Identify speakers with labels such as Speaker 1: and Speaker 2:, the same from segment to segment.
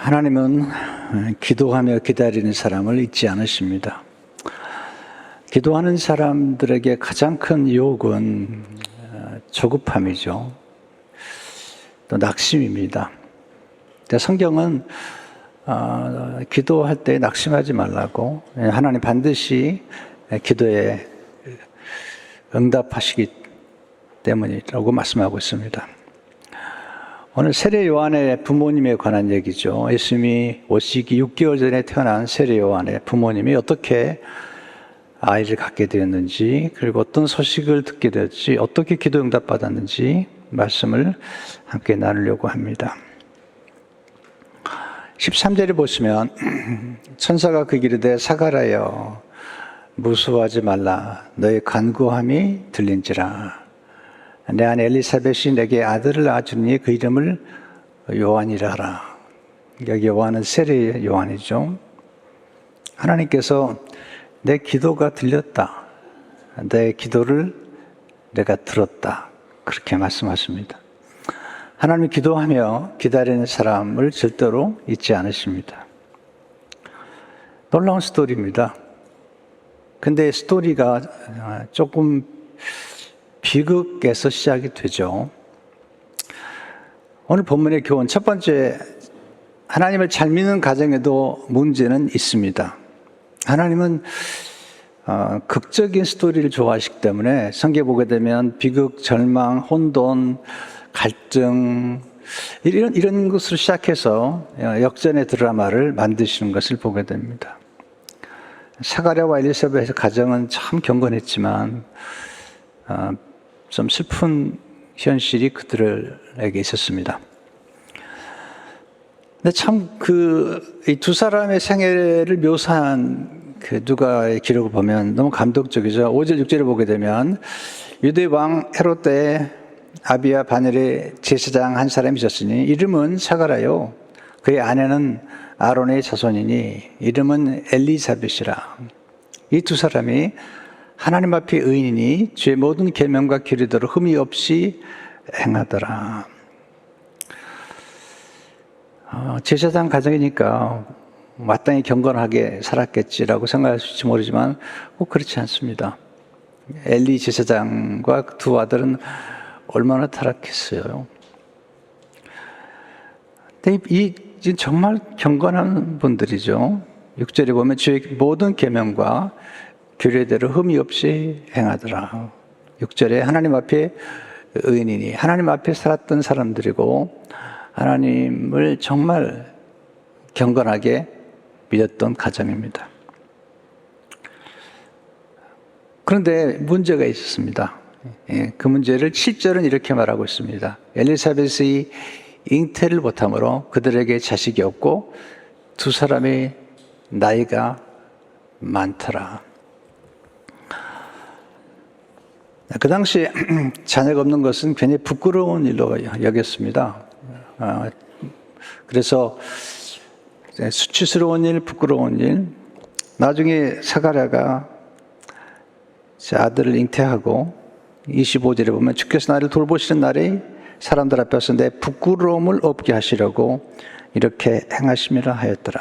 Speaker 1: 하나님은 기도하며 기다리는 사람을 잊지 않으십니다. 기도하는 사람들에게 가장 큰 유혹은 어, 조급함이죠. 또 낙심입니다. 성경은 어, 기도할 때 낙심하지 말라고 예, 하나님 반드시 기도에 응답하시기 때문이라고 말씀하고 있습니다. 오늘 세례 요한의 부모님에 관한 얘기죠. 예수님이 오시기 6개월 전에 태어난 세례 요한의 부모님이 어떻게 아이를 갖게 되었는지, 그리고 어떤 소식을 듣게 되었지, 어떻게 기도 응답 받았는지 말씀을 함께 나누려고 합니다. 13절에 보시면 천사가 그 길에 사가라여 무수하지 말라 너의 간구함이 들린지라 내 아내 엘리사벳이 내게 아들을 낳아주니 그 이름을 요한이라 하라. 여기 요한은 세례 요한이죠. 하나님께서 내 기도가 들렸다. 내 기도를 내가 들었다. 그렇게 말씀하십니다. 하나님이 기도하며 기다리는 사람을 절대로 잊지 않으십니다. 놀라운 스토리입니다. 근데 스토리가 조금 비극에서 시작이 되죠. 오늘 본문의 교훈 첫 번째 하나님을 잘 믿는 가정에도 문제는 있습니다. 하나님은 어, 극적인 스토리를 좋아하시기 때문에 성경 보게 되면 비극, 절망, 혼돈, 갈등 이런 이런 것으로 시작해서 역전의 드라마를 만드시는 것을 보게 됩니다. 사가랴와 엘리사벳의 가정은 참 경건했지만 어, 좀 슬픈 현실이 그들에게 있었습니다. 근데 참그이두 사람의 생애를 묘사한 그 누가의 기록을 보면 너무 감동적이죠. 5절 6절을 보게 되면 유대 왕 헤롯 때 아비와 바넬의 제사장 한 사람이 있었으니 이름은 사가라요. 그의 아내는 아론의 자손이니 이름은 엘리사벳이라. 이 두 사람이 하나님 앞에 의인이니 죄 모든 계명과 규례대로 흠이 없이 행하더라. 어, 제사장 가정이니까 마땅히 경건하게 살았겠지라고 생각하실지 모르지만 꼭 그렇지 않습니다. 엘리 제사장과 두 아들은 얼마나 타락했어요. 근데 이 정말 경건한 분들이죠. 6절에 보면 주의 모든 계명과 규례대로 흠이 없이 행하더라. 6절에 하나님 앞에 의인이니 하나님 앞에 살았던 사람들이고 하나님을 정말 경건하게 믿었던 가정입니다. 그런데 문제가 있었습니다. 예, 그 문제를 7절은 이렇게 말하고 있습니다. 엘리사벳의 잉태를 못함으로 그들에게 자식이 없고 두 사람의 나이가 많더라. 그 당시 자녀가 없는 것은 괜히 부끄러운 일로 여겼습니다. 아, 그래서 수치스러운 일, 부끄러운 일, 나중에 사가랴가 아들을 잉태하고 25절에 보면 주께서 나를 돌보시는 날에 사람들 앞에서 내 부끄러움을 없게 하시려고 이렇게 행하심이라 하였더라.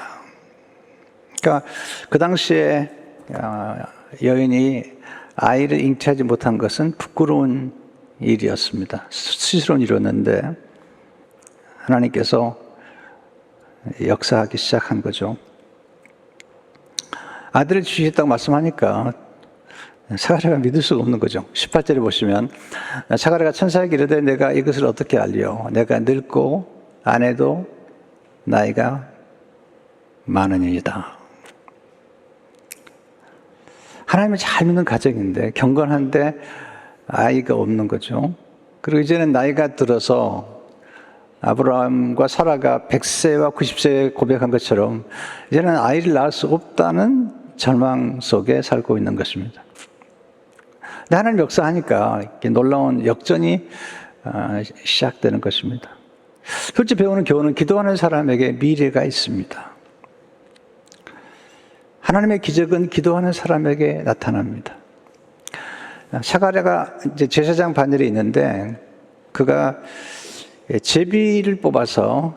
Speaker 1: 그러니까 그 당시에 아, 여인이 아이를 잉태하지 못한 것은 부끄러운 일이었습니다. 수치스러운 일이었는데 하나님께서 역사하기 시작한 거죠. 아들을 주시겠다고 말씀하니까 사가랴가 믿을 수가 없는 거죠. 18절에 보시면 사가랴가 천사에게 이르되 내가 이것을 어떻게 알리오? 내가 늙고 아내도 나이가 많으니이다. 하나님을 잘 믿는 가정인데 경건한데 아이가 없는 거죠. 그리고 이제는 나이가 들어서 아브라함과 사라가 100세와 90세에 고백한 것처럼 이제는 아이를 낳을 수 없다는 절망 속에 살고 있는 것입니다. 하나님 역사하니까 놀라운 역전이 아, 시작되는 것입니다. 솔직히 배우는 교훈은 기도하는 사람에게 미래가 있습니다. 하나님의 기적은 기도하는 사람에게 나타납니다. 사가랴가 이제 제사장 반열에 있는데 그가 제비를 뽑아서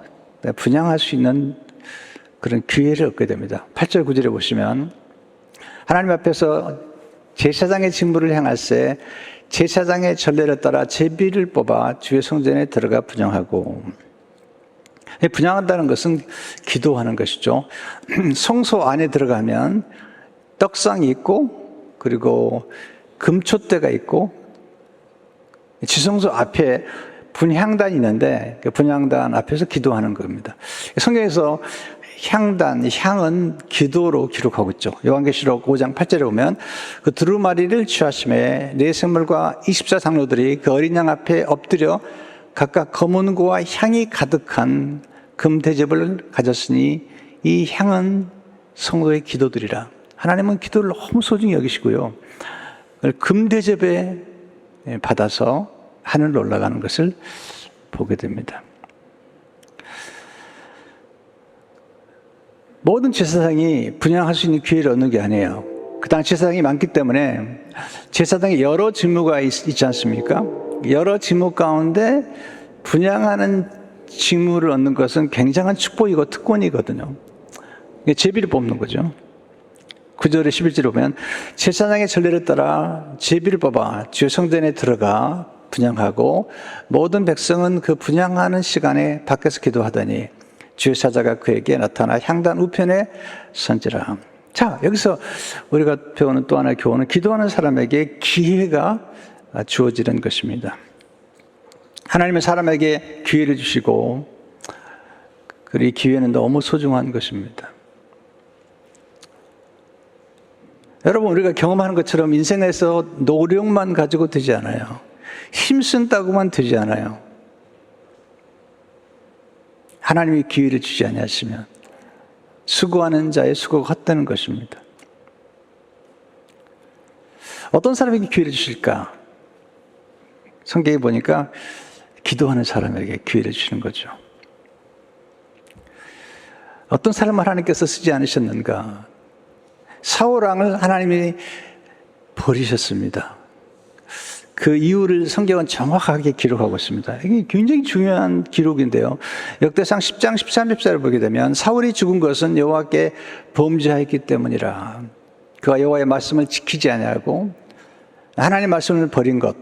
Speaker 1: 분양할 수 있는 그런 기회를 얻게 됩니다. 8절 9절에 보시면 하나님 앞에서 제사장의 직무를 행할세 제사장의 전례를 따라 제비를 뽑아 주의 성전에 들어가 분양하고 분양한다는 것은 기도하는 것이죠. 성소 안에 들어가면 떡상이 있고 그리고 금촛대가 있고 지성소 앞에 분향단이 있는데 그 분향단 앞에서 기도하는 겁니다. 성경에서 향단, 향은 기도로 기록하고 있죠. 요한계시록 5장 8절에 보면 그 두루마리를 취하심에 네 생물과 24장로들이 그 어린 양 앞에 엎드려 각각 검은고와 향이 가득한 금 대접을 가졌으니 이 향은 성도의 기도들이라. 하나님은 기도를 너무 소중히 여기시고요. 금 대접에 받아서 하늘로 올라가는 것을 보게 됩니다. 모든 제사장이 분양할 수 있는 기회를 얻는 게 아니에요. 그당 제사장이 많기 때문에 제사장이 여러 직무가 있, 있지 않습니까? 여러 직무 가운데 분양하는 직무를 얻는 것은 굉장한 축복이고 특권이거든요. 제비를 뽑는 거죠. 9절에 11절에 보면 제사장의 전례를 따라 제비를 뽑아 주의 성전에 들어가 분양하고 모든 백성은 그 분양하는 시간에 밖에서 기도하더니 주의 사자가 그에게 나타나 향단 우편에 선지라. 자, 여기서 우리가 배우는 또 하나의 교훈은 기도하는 사람에게 기회가 주어지는 것입니다. 하나님은 사람에게 기회를 주시고, 그리 기회는 너무 소중한 것입니다. 여러분, 우리가 경험하는 것처럼 인생에서 노력만 가지고 되지 않아요. 힘쓴다고만 되지 않아요. 하나님이 기회를 주지 아니하시면 수고하는 자의 수고가 헛되는 것입니다. 어떤 사람에게 기회를 주실까? 성경에 보니까 기도하는 사람에게 기회를 주시는 거죠. 어떤 사람을 하나님께서 쓰지 않으셨는가? 사울왕을 하나님이 버리셨습니다. 그 이유를 성경은 정확하게 기록하고 있습니다. 이게 굉장히 중요한 기록인데요. 역대상 10장 13절을 보게 되면 사울이 죽은 것은 여호와께 범죄하였기 때문이라. 그가 여호와의 말씀을 지키지 아니하고 하나님의 말씀을 버린 것.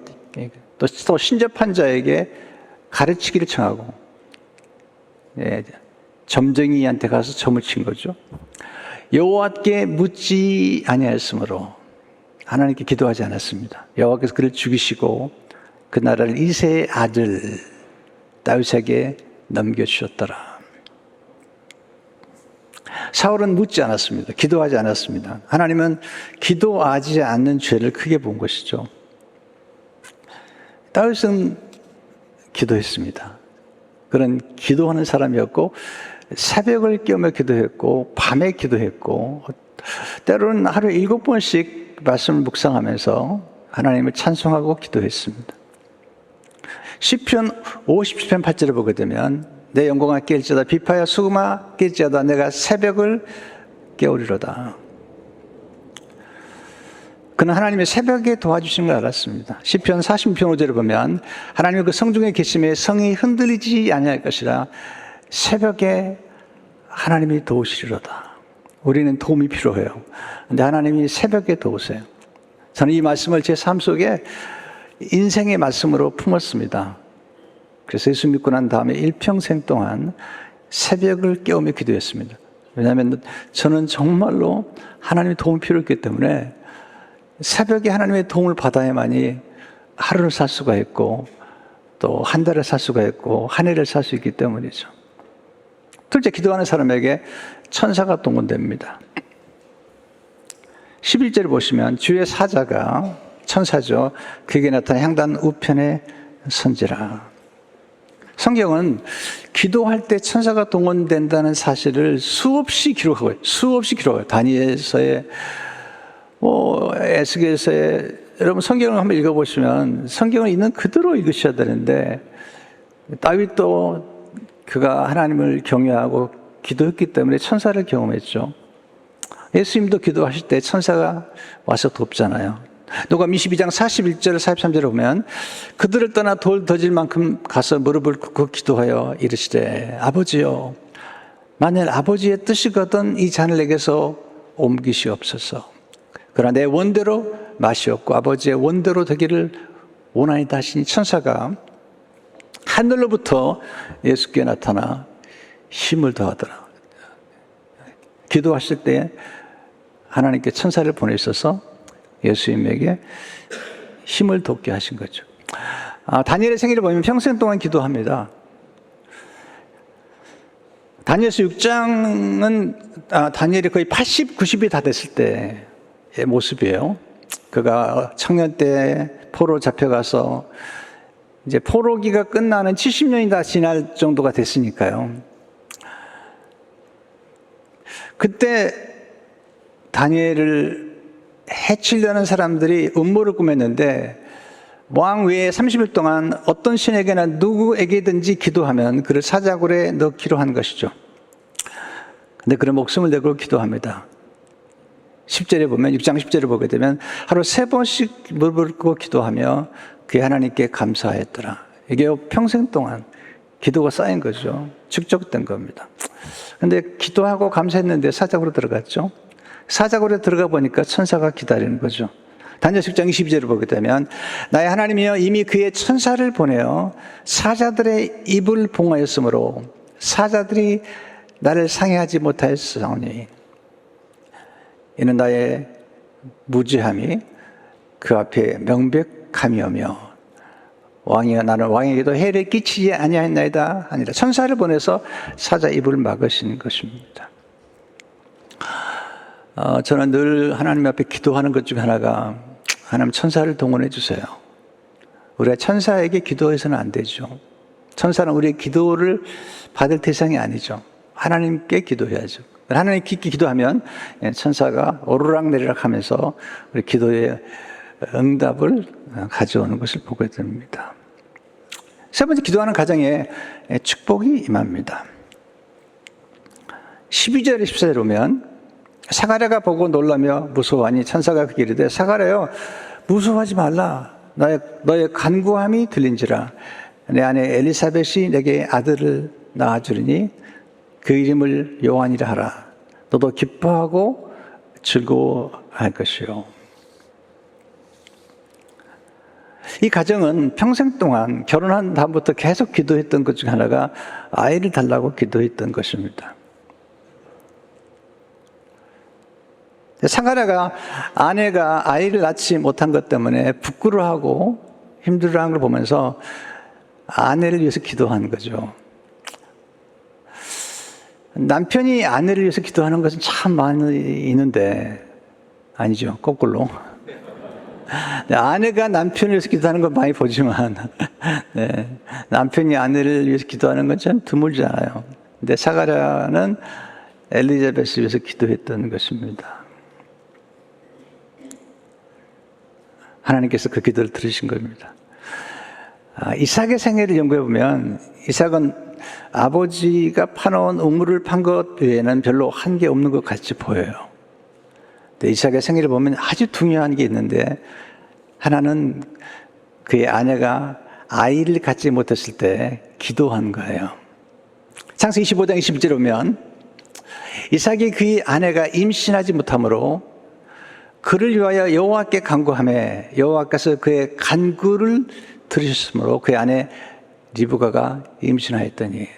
Speaker 1: 또, 또 신접한 자에게 가르치기를 청하고 예, 점쟁이한테 가서 점을 친 거죠. 여호와께 묻지 아니하였으므로 하나님께 기도하지 않았습니다. 여호와께서 그를 죽이시고 그 나라를 이세의 아들 다윗에게 넘겨주셨더라. 사울은 묻지 않았습니다. 기도하지 않았습니다. 하나님은 기도하지 않는 죄를 크게 본 것이죠. 다윗은 기도했습니다. 그런 기도하는 사람이었고 새벽을 깨우며 기도했고 밤에 기도했고 때로는 하루에 일곱 번씩 말씀을 묵상하면서 하나님을 찬송하고 기도했습니다. 시편 57편 8절을 보게 되면 내 영광아 깰지어다 비파야 수금아 깰지어다 내가 새벽을 깨우리로다. 그는 하나님의 새벽에 도와주신 걸 알았습니다. 시편 40편 5절을 보면 하나님의 그 성중에 계심에 성이 흔들리지 아니할 것이라 새벽에 하나님이 도우시리로다. 우리는 도움이 필요해요. 근데 하나님이 새벽에 도우세요. 저는 이 말씀을 제 삶 속에 인생의 말씀으로 품었습니다. 그래서 예수 믿고 난 다음에 일평생 동안 새벽을 깨우며 기도했습니다. 왜냐하면 저는 정말로 하나님의 도움이 필요했기 때문에 새벽에 하나님의 도움을 받아야만이 하루를 살 수가 있고 또 한 달을 살 수가 있고 한 해를 살 수 있기 때문이죠. 둘째 기도하는 사람에게 천사가 동원됩니다. 11절을 보시면 주의 사자가 천사죠. 그에게 나타난 향단 우편의 선지라. 성경은 기도할 때 천사가 동원된다는 사실을 수없이 기록하고 수없이 기록해요. 다니엘서에 뭐 에스겔서에 여러분 성경을 한번 읽어보시면 성경을 있는 그대로 읽으셔야 되는데 다윗도 그가 하나님을 경외하고 기도했기 때문에 천사를 경험했죠. 예수님도 기도하실 때 천사가 와서 돕잖아요. 누가 22장 41절 43절을 보면 그들을 떠나 돌 더질 만큼 가서 무릎을 꿇고 기도하여 이르시되 아버지요 만일 아버지의 뜻이거든 이 잔을 내게서 옮기시옵소서. 그러나 내 원대로 마시옵고 아버지의 원대로 되기를 원하이다 하시니 천사가 하늘로부터 예수께 나타나 힘을 더하더라. 기도하실 때 하나님께 천사를 보내셔서 예수님에게 힘을 돋게 하신 거죠. 아, 다니엘의 생일을 보면 평생 동안 기도합니다. 다니엘서 6장은 아, 다니엘이 거의 80, 90이 다 됐을 때의 모습이에요. 그가 청년 때 포로 잡혀가서 이제 포로기가 끝나는 70년이 다 지날 정도가 됐으니까요. 그때 다니엘을 해치려는 사람들이 음모를 꾸몄는데 왕 외에 30일 동안 어떤 신에게나 누구에게든지 기도하면 그를 사자굴에 넣기로 한 것이죠. 근데 그런 목숨을 내고 기도합니다. 10절에 보면 6장 10절에 보게 되면 하루 세 번씩 꿇고 기도하며 그 하나님께 감사했더라. 이게 평생 동안 기도가 쌓인 거죠. 축적된 겁니다. 근데 기도하고 감사했는데 사자굴로 들어갔죠. 사자굴에 들어가 보니까 천사가 기다리는 거죠. 단전 10장 22절을 보게 되면 나의 하나님이여 이미 그의 천사를 보내어 사자들의 입을 봉하였으므로 사자들이 나를 상해하지 못하였사오니 이는 나의 무지함이 그 앞에 명백함이오며 왕이여 나는 왕에게도 해를 끼치지 아니하였나이다 아니라 천사를 보내서 사자 입을 막으신 것입니다. 어, 저는 늘 하나님 앞에 기도하는 것 중에 하나가 하나님 천사를 동원해 주세요. 우리가 천사에게 기도해서는 안 되죠. 천사는 우리의 기도를 받을 대상이 아니죠. 하나님께 기도해야죠. 하나님 깊게 기도하면 천사가 오르락내리락 하면서 우리 기도의 응답을 가져오는 것을 보게 됩니다. 세 번째 기도하는 가정에 축복이 임합니다. 12절에 14절에 보면 사가랴가 보고 놀라며 무서워하니 천사가 그에게 이르되 사가랴여 무서워하지 말라 너의, 너의 간구함이 들린지라 내 아내 엘리사벳이 내게 아들을 낳아주리니 그 이름을 요한이라 하라 너도 기뻐하고 즐거워할 것이요 이 가정은 평생 동안 결혼한 다음부터 계속 기도했던 것 중 하나가 아이를 달라고 기도했던 것입니다. 상가라가 아내가 아이를 낳지 못한 것 때문에 부끄러워하고 힘들어하는 걸 보면서 아내를 위해서 기도한 거죠. 남편이 아내를 위해서 기도하는 것은 참 많이 있는데 아니죠. 거꾸로. 네, 아내가 남편을 위해서 기도하는 건 많이 보지만 네, 남편이 아내를 위해서 기도하는 건 참 드물잖아요. 근데 사가랴는 엘리자베스를 위해서 기도했던 것입니다. 하나님께서 그 기도를 들으신 겁니다. 아, 이삭의 생애를 연구해 보면 이삭은 아버지가 파놓은 우물을 판 것 외에는 별로 한 게 없는 것 같이 보여요. 근데 이삭의 생애를 보면 아주 중요한 게 있는데 하나는 그의 아내가 아이를 갖지 못했을 때 기도한 거예요. 창세 25장 20절에 보면 이삭이 그의 아내가 임신하지 못하므로 그를 위하여 여호와께 간구함에 여호와께서 그의 간구를 들으셨으므로 그의 아내 리브가가 임신하였더니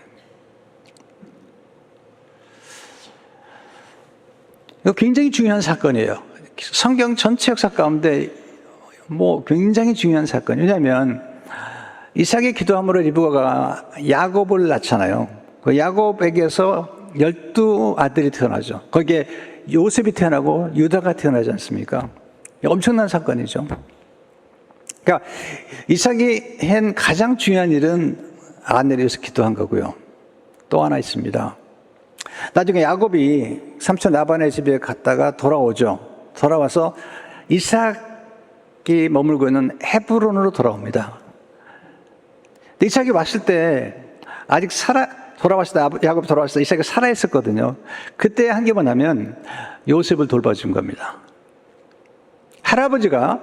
Speaker 1: 이거 굉장히 중요한 사건이에요. 성경 전체 역사 가운데 뭐 굉장히 중요한 사건. 왜냐하면 이삭의 기도함으로 리브가가 야곱을 낳잖아요. 그 야곱에게서 열두 아들이 태어나죠. 거기에 요셉이 태어나고 유다가 태어나지 않습니까? 엄청난 사건이죠. 그러니까 이삭이 한 가장 중요한 일은 아내를 위해서 기도한 거고요. 또 하나 있습니다. 나중에 야곱이 삼촌 라반의 집에 갔다가 돌아오죠. 돌아와서 이삭이 머물고 있는 헤브론으로 돌아옵니다. 이삭이 왔을 때 아직 살아 돌아왔을 때 야곱 돌아왔을 때 이삭이 살아 있었거든요. 그때 한 게 뭐냐면 요셉을 돌봐준 겁니다. 할아버지가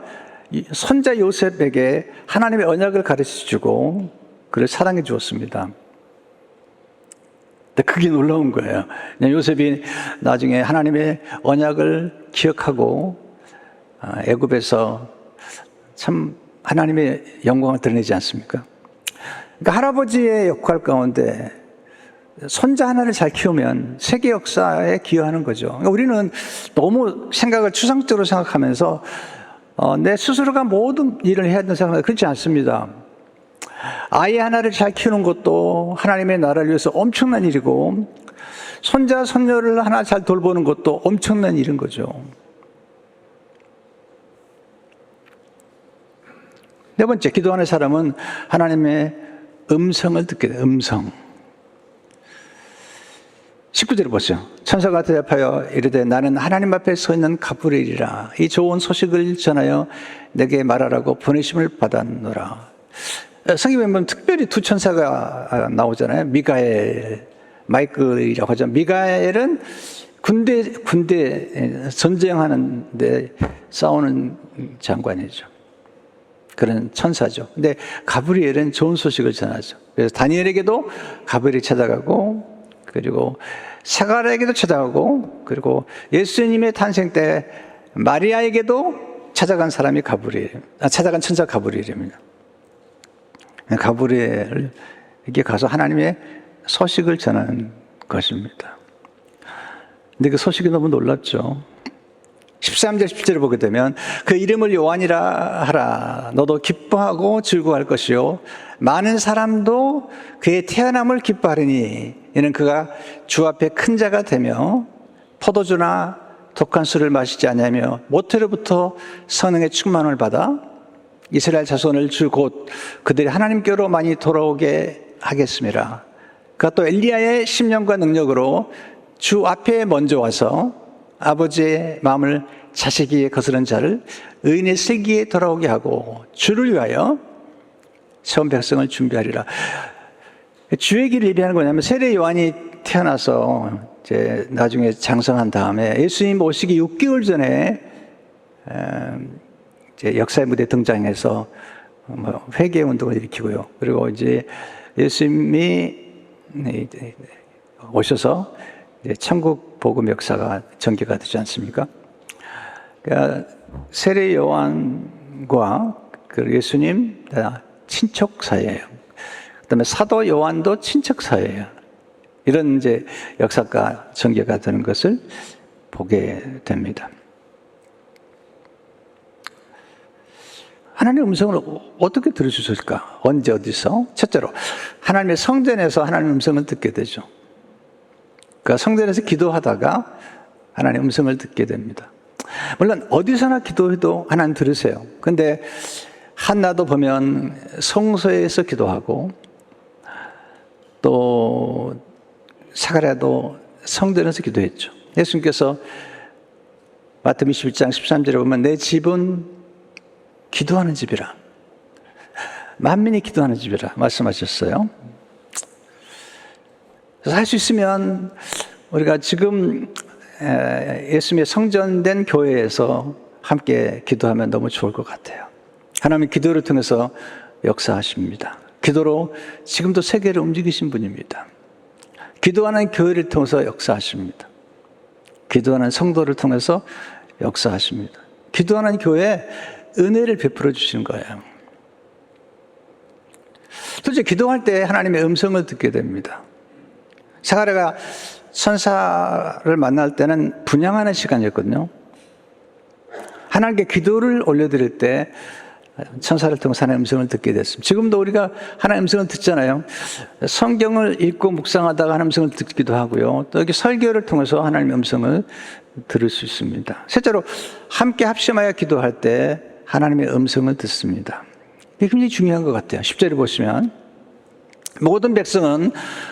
Speaker 1: 손자 요셉에게 하나님의 언약을 가르쳐 주고 그를 사랑해 주었습니다. 근데 그게 놀라운 거예요. 요셉이 나중에 하나님의 언약을 기억하고 아, 애굽에서 참 하나님의 영광을 드러내지 않습니까? 그러니까 할아버지의 역할 가운데 손자 하나를 잘 키우면 세계 역사에 기여하는 거죠. 그러니까 우리는 너무 생각을 추상적으로 생각하면서 어, 내 스스로가 모든 일을 해야 된다고 생각하는데 그렇지 않습니다. 아이 하나를 잘 키우는 것도 하나님의 나라를 위해서 엄청난 일이고 손자 손녀를 하나 잘 돌보는 것도 엄청난 일인 거죠. 네 번째 기도하는 사람은 하나님의 음성을 듣게 돼. 음성. 19절을 보세요. 천사가 대답하여 이르되 나는 하나님 앞에 서 있는 가브리엘이라 이 좋은 소식을 전하여 내게 말하라고 보내심을 받았노라. 성경에 보면 특별히 두 천사가 나오잖아요. 미가엘, 마이클이라고 하죠. 미가엘은 군대 군대 전쟁하는데 싸우는 장관이죠. 그런 천사죠. 근데 가브리엘은 좋은 소식을 전하죠. 그래서 다니엘에게도 가브리엘이 찾아가고 그리고 사가랴에게도 찾아가고 그리고 예수님의 탄생 때 마리아에게도 찾아간 사람이 가브리엘, 아, 찾아간 천사 가브리엘입니다. 가브리엘에게 가서 하나님의 소식을 전하는 것입니다. 근데 그 소식이 너무 놀랍죠. 13절 17절을 보게 되면 그 이름을 요한이라 하라. 너도 기뻐하고 즐거워할 것이요. 많은 사람도 그의 태어남을 기뻐하리니. 이는 그가 주 앞에 큰 자가 되며 포도주나 독한 술을 마시지 않냐며 모태로부터 성령의 충만을 받아 이스라엘 자손을 주 곧 그들이 하나님께로 많이 돌아오게 하겠습니다. 그가 또 엘리야의 심령과 능력으로 주 앞에 먼저 와서 아버지의 마음을 자식에게 거스른 자를 의인의 슬기에 돌아오게 하고 주를 위하여 천 백성을 준비하리라. 주의 길을 얘기하는 거냐면 세례 요한이 태어나서 이제 나중에 장성한 다음에 예수님 오시기 6개월 전에 이제 역사의 무대 등장해서 뭐 회개 운동을 일으키고요. 그리고 이제 예수님이 네, 오셔서 천국 복음 역사가 전개가 되지 않습니까? 그러니까 세례 요한과 그 예수님 친척 사이예요. 그다음에 사도 요한도 친척 사이예요. 이런 이제 역사가 전개가 되는 것을 보게 됩니다. 하나님의 음성을 어떻게 들을 수 있을까? 언제 어디서? 첫째로 하나님의 성전에서 하나님의 음성을 듣게 되죠. 그러니까 성전에서 기도하다가 하나님의 음성을 듣게 됩니다. 물론 어디서나 기도해도 하나님 들으세요. 근데 한나도 보면 성소에서 기도하고 또 사가랴도 성전에서 기도했죠. 예수님께서 마태복음 21장 13절에 보면 내 집은 기도하는 집이라. 만민이 기도하는 집이라 말씀하셨어요. 그래서 할 수 있으면 우리가 지금 예수님의 성전된 교회에서 함께 기도하면 너무 좋을 것 같아요. 하나님 기도를 통해서 역사하십니다. 기도로 지금도 세계를 움직이신 분입니다. 기도하는 교회를 통해서 역사하십니다. 기도하는 성도를 통해서 역사하십니다. 기도하는 교회에 은혜를 베풀어 주시는 거예요. 도대체 기도할 때 하나님의 음성을 듣게 됩니다. 사가랴가 천사를 만날 때는 분양하는 시간이었거든요. 하나님께 기도를 올려드릴 때 천사를 통해서 하나님의 음성을 듣게 됐습니다. 지금도 우리가 하나님의 음성을 듣잖아요. 성경을 읽고 묵상하다가 하나님의 음성을 듣기도 하고요. 또 여기 설교를 통해서 하나님의 음성을 들을 수 있습니다. 실제로 함께 합심하여 기도할 때 하나님의 음성을 듣습니다. 이게 굉장히 중요한 것 같아요. 10절을 보시면 모든 백성은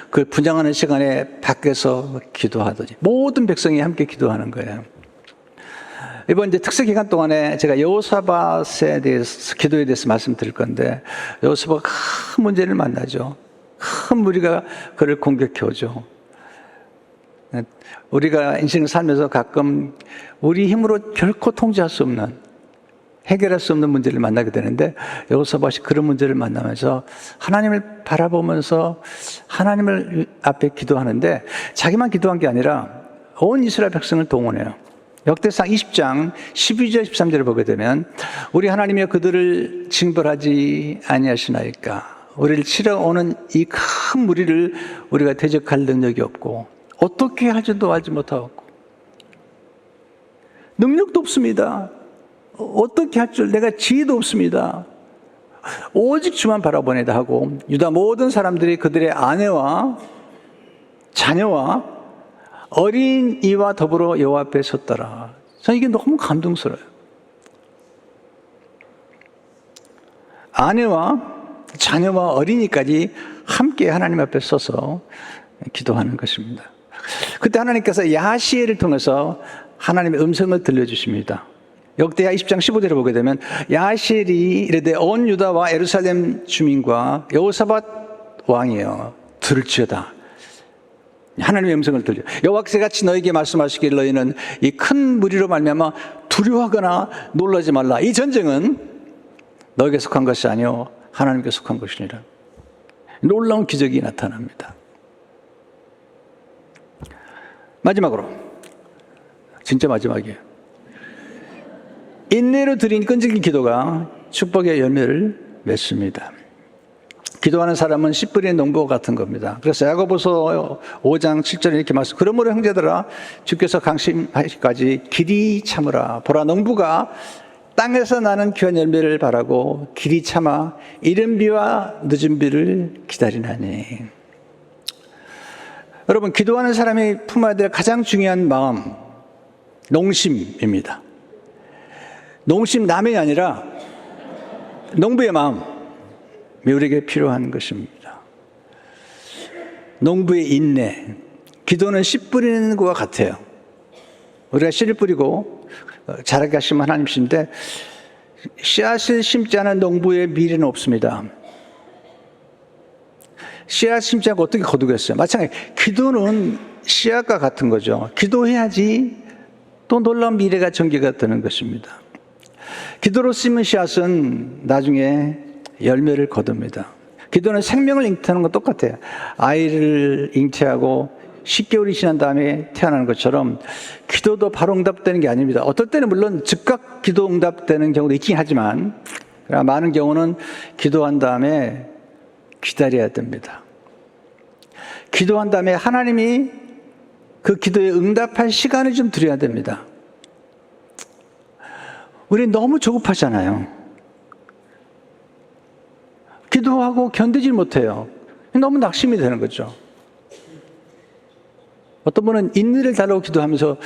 Speaker 1: 그 분양하는 시간에 밖에서 기도하더니 모든 백성이 함께 기도하는 거예요. 이번 이제 특수 기간 동안에 제가 여호사밧에 대해서 기도에 대해서 말씀드릴 건데 여호사밧 큰 문제를 만나죠. 큰 무리가 그를 공격해 오죠. 우리가 인생을 살면서 가끔 우리 힘으로 결코 통제할 수 없는 해결할 수 없는 문제를 만나게 되는데 여호사밧이 그런 문제를 만나면서 하나님을 바라보면서 하나님을 앞에 기도하는데 자기만 기도한 게 아니라 온 이스라엘 백성을 동원해요. 역대상 20장 12절 13절을 보게 되면 우리 하나님이 그들을 징벌하지 아니하시나이까 우리를 치러 오는 이 큰 무리를 우리가 대적할 능력이 없고 어떻게 할지도 알지 못하고 능력도 없습니다. 어떻게 할 줄 내가 지혜도 없습니다. 오직 주만 바라보내다 하고 유다 모든 사람들이 그들의 아내와 자녀와 어린 이와 더불어 여호와 앞에 섰더라. 저는 이게 너무 감동스러워요. 아내와 자녀와 어린이까지 함께 하나님 앞에 서서 기도하는 것입니다. 그때 하나님께서 야시엘을 통해서 하나님의 음성을 들려주십니다. 역대하 20장 15절을 보게 되면 야시엘이 이르되 온 유다와 예루살렘 주민과 여호사밧 왕이여 들을지어다. 하나님의 음성을 들려. 여호와께서 같이 너에게 말씀하시길 너희는 이 큰 무리로 말미암아 두려워하거나 놀라지 말라. 이 전쟁은 너에게 속한 것이 아니요 하나님께 속한 것이니라. 놀라운 기적이 나타납니다. 마지막으로 진짜 마지막이에요. 인내로 드린 끈질긴 기도가 축복의 열매를 맺습니다. 기도하는 사람은 씨 뿌리는 농부 같은 겁니다. 그래서 야고보서 5장 7절에 이렇게 말씀. 그러므로 형제들아 주께서 강심하시까지 길이 참으라. 보라 농부가 땅에서 나는 귀한 열매를 바라고 길이 참아 이른 비와 늦은 비를 기다리나니. 여러분 기도하는 사람이 품어야 될 가장 중요한 마음 농심입니다. 농심 남이 아니라 농부의 마음 우리에게 필요한 것입니다. 농부의 인내. 기도는 씨 뿌리는 것과 같아요. 우리가 씨를 뿌리고 자라게 하시면 하나님이신데 씨앗을 심지 않은 농부의 미래는 없습니다. 씨앗 심지 않고 어떻게 거두겠어요? 마찬가지 기도는 씨앗과 같은 거죠. 기도해야지 또 놀라운 미래가 전개가 되는 것입니다. 기도로 심은 씨앗은 나중에 열매를 거둡니다. 기도는 생명을 잉태하는 건 똑같아요. 아이를 잉태하고 10개월이 지난 다음에 태어나는 것처럼 기도도 바로 응답되는 게 아닙니다. 어떨 때는 물론 즉각 기도 응답되는 경우도 있긴 하지만 많은 경우는 기도한 다음에 기다려야 됩니다. 기도한 다음에 하나님이 그 기도에 응답할 시간을 좀 드려야 됩니다. 우리 너무 조급하잖아요. 기도하고 견디질 못해요. 너무 낙심이 되는 거죠. 어떤 분은 인내를 달라고 기도하면서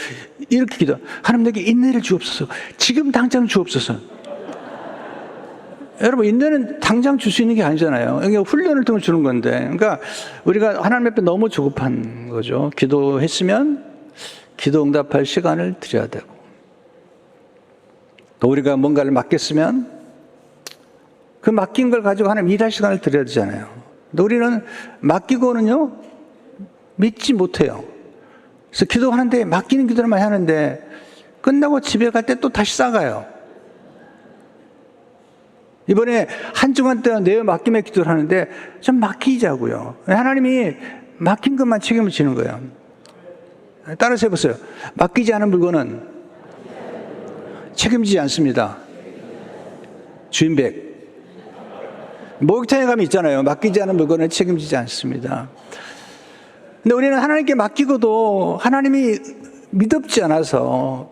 Speaker 1: 이렇게 기도, 하나님 내게 인내를 주옵소서. 지금 당장 주옵소서. 여러분, 인내는 당장 줄 수 있는 게 아니잖아요. 이게 훈련을 통해 주는 건데. 그러니까 우리가 하나님 앞에 너무 조급한 거죠. 기도했으면 기도 응답할 시간을 드려야 되고. 또 우리가 뭔가를 맡겼으면 그 맡긴 걸 가지고 하나님 일할 시간을 드려야 되잖아요. 근데 우리는 맡기고는요, 믿지 못해요. 그래서 기도하는데, 맡기는 많이 하는데, 끝나고 집에 갈 때 또 다시 싸가요. 이번에 한 주간 동안 내 맡김에 기도를 하는데, 좀 맡기자고요. 하나님이 맡긴 것만 책임을 지는 거예요. 따라서 해보세요. 맡기지 않은 물건은 책임지지 않습니다. 주인백. 목욕탕에 가면 있잖아요. 맡기지 않은 물건을 책임지지 않습니다. 근데 우리는 하나님께 맡기고도 하나님이 믿음지 않아서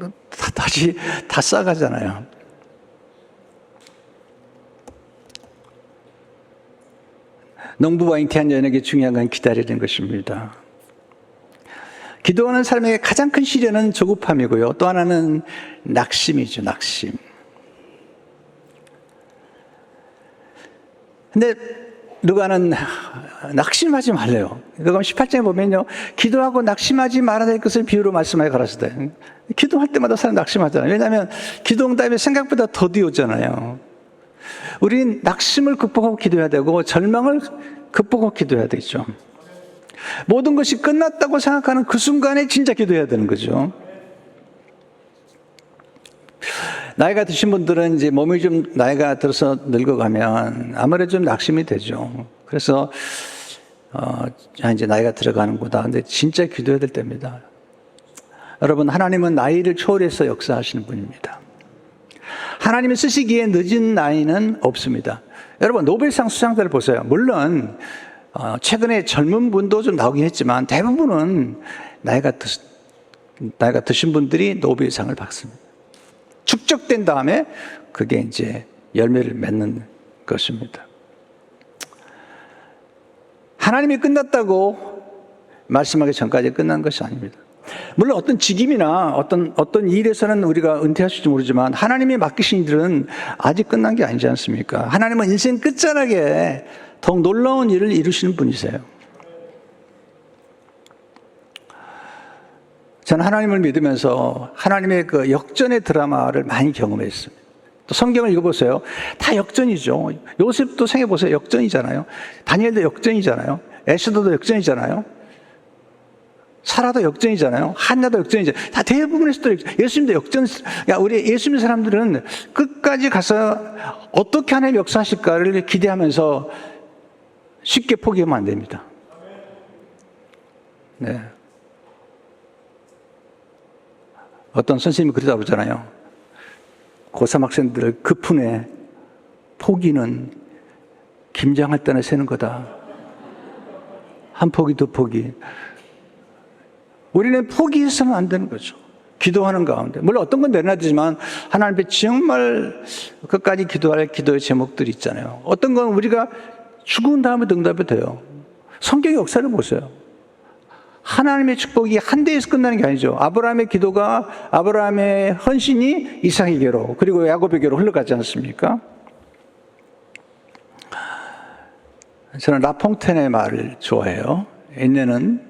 Speaker 1: 다, 다시 다 싸가잖아요. 농부와 잉태한 여인에게 중요한 건 기다리는 것입니다. 기도하는 사람에게 가장 큰 시련은 조급함이고요. 또 하나는 낙심이죠, 낙심. 근데 누가는 낙심하지 말래요. 누가 18장에 보면요. 기도하고 낙심하지 말아야 될 것을 비유로 말씀하여 가라사대. 기도할 때마다 사람 낙심하잖아요. 왜냐하면 기도 응답이 생각보다 더디 오잖아요. 우린 낙심을 극복하고 기도해야 되고 절망을 극복하고 기도해야 되죠. 모든 것이 끝났다고 생각하는 그 순간에 진짜 기도해야 되는 거죠. 나이가 드신 분들은 이제 몸이 좀 나이가 들어서 늙어가면 아무래도 좀 낙심이 되죠. 그래서 어, 아, 이제 나이가 들어가는구나. 근데 진짜 기도해야 될 때입니다. 여러분, 하나님은 나이를 초월해서 역사하시는 분입니다. 하나님이 쓰시기에 늦은 나이는 없습니다. 여러분, 노벨상 수상자를 보세요. 물론, 어, 최근에 젊은 분도 좀 나오긴 했지만 대부분은 나이가 드, 나이가 드신 분들이 노벨상을 받습니다. 축적된 다음에 그게 이제 열매를 맺는 것입니다. 하나님이 끝났다고 말씀하기 전까지 끝난 것이 아닙니다. 물론 어떤 직임이나 어떤 어떤 일에서는 우리가 은퇴하실지 모르지만 하나님이 맡기신 일은 아직 끝난 게 아니지 않습니까? 하나님은 인생 끝자락에 더욱 놀라운 일을 이루시는 분이세요. 저는 하나님을 믿으면서 하나님의 그 역전의 드라마를 많이 경험했습니다. 또 성경을 읽어보세요. 다 역전이죠. 요셉도 생각해보세요. 역전이잖아요. 다니엘도 역전이잖아요. 에스더도 역전이잖아요. 사라도 역전이잖아요. 한나도 역전이잖아요. 다 대부분의 스토리, 예수님도 역전, 야, 우리 예수 믿는 사람들은 끝까지 가서 어떻게 하나님 역사하실까를 기대하면서 쉽게 포기하면 안 됩니다. 네. 어떤 선생님이 그러다 보잖아요. 고3 학생들을 급훈에 포기는 김장할 때나 세는 거다. 한 포기, 두 포기. 우리는 포기해서는 안 되는 거죠. 기도하는 가운데. 물론 어떤 건 내놔지만 하나님 앞에 정말 끝까지 기도할 기도의 제목들이 있잖아요. 어떤 건 우리가 죽은 다음에 응답이 돼요. 성경의 역사를 보세요. 하나님의 축복이 한 대에서 끝나는 게 아니죠. 아브라함의 기도가 아브라함의 헌신이 이삭에게로 그리고 야곱에게로 흘러가지 않습니까? 저는 라퐁텐의 말을 좋아해요. 인내는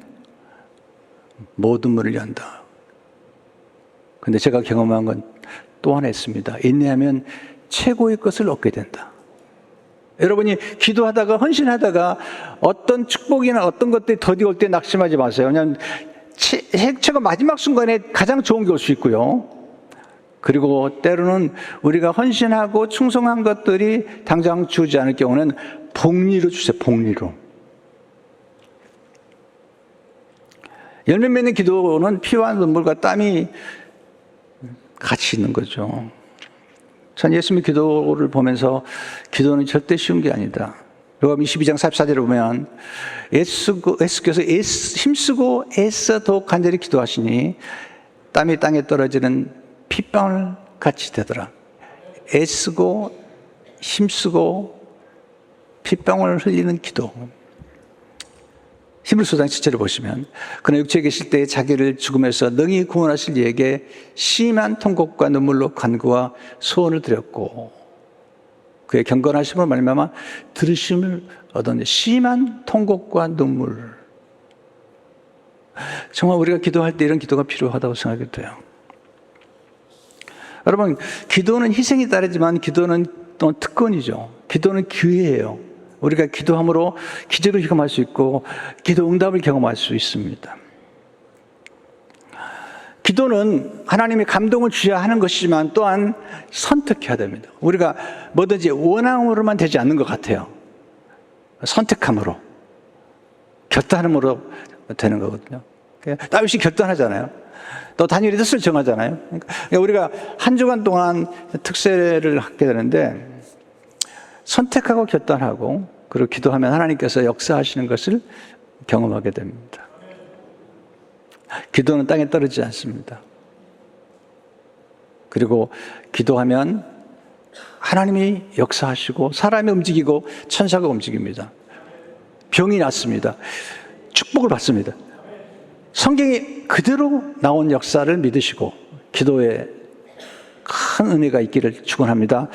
Speaker 1: 모든 문을 연다. 근데 제가 경험한 건 또 하나 있습니다. 인내하면 최고의 것을 얻게 된다. 여러분이 기도하다가 헌신하다가 어떤 축복이나 어떤 것들이 더디 올 때 낙심하지 마세요. 그냥 해체가 마지막 순간에 가장 좋은 게 올 수 있고요. 그리고 때로는 우리가 헌신하고 충성한 것들이 당장 주지 않을 경우는 복리로 주세요. 복리로. 열매 맺는 기도는 피와 눈물과 땀이 같이 있는 거죠. 전 예수님 기도를 보면서 기도는 절대 쉬운 게 아니다. 요한 22장 44절에 보면 예수고, 예수께서 애쓰, 힘쓰고 애써 더욱 간절히 기도하시니 땀이 땅에 떨어지는 핏방울 같이 되더라. 애쓰고 힘쓰고 핏방울을 흘리는 기도. 히브리서 장 7절을 보시면 그는 육체에 계실 때에 자기를 죽음에서 능히 구원하실 이에게 심한 통곡과 눈물로 간구와 소원을 드렸고 그의 경건하심을 말미암아 들으심을 얻었는데 심한 통곡과 눈물 정말 우리가 기도할 때 이런 기도가 필요하다고 생각이 돼요. 여러분 기도는 희생이 따르지만 기도는 또 특권이죠. 기도는 기회예요. 우리가 기도함으로 기적을 경험할 수 있고 기도 응답을 경험할 수 있습니다. 기도는 하나님의 감동을 주셔야 하는 것이지만 또한 선택해야 됩니다. 우리가 뭐든지 원함으로만 되지 않는 것 같아요. 선택함으로, 결단함으로 되는 거거든요. 다윗이 결단하잖아요. 또 다니엘이 뜻을 정하잖아요. 그러니까 우리가 한 주간 동안 특세를 하게 되는데 선택하고 결단하고 그리고 기도하면 하나님께서 역사하시는 것을 경험하게 됩니다. 기도는 땅에 떨어지지 않습니다. 그리고 기도하면 하나님이 역사하시고 사람이 움직이고 천사가 움직입니다. 병이 낫습니다. 축복을 받습니다. 성경이 그대로 나온 역사를 믿으시고 기도에 큰 은혜가 있기를 축원합니다.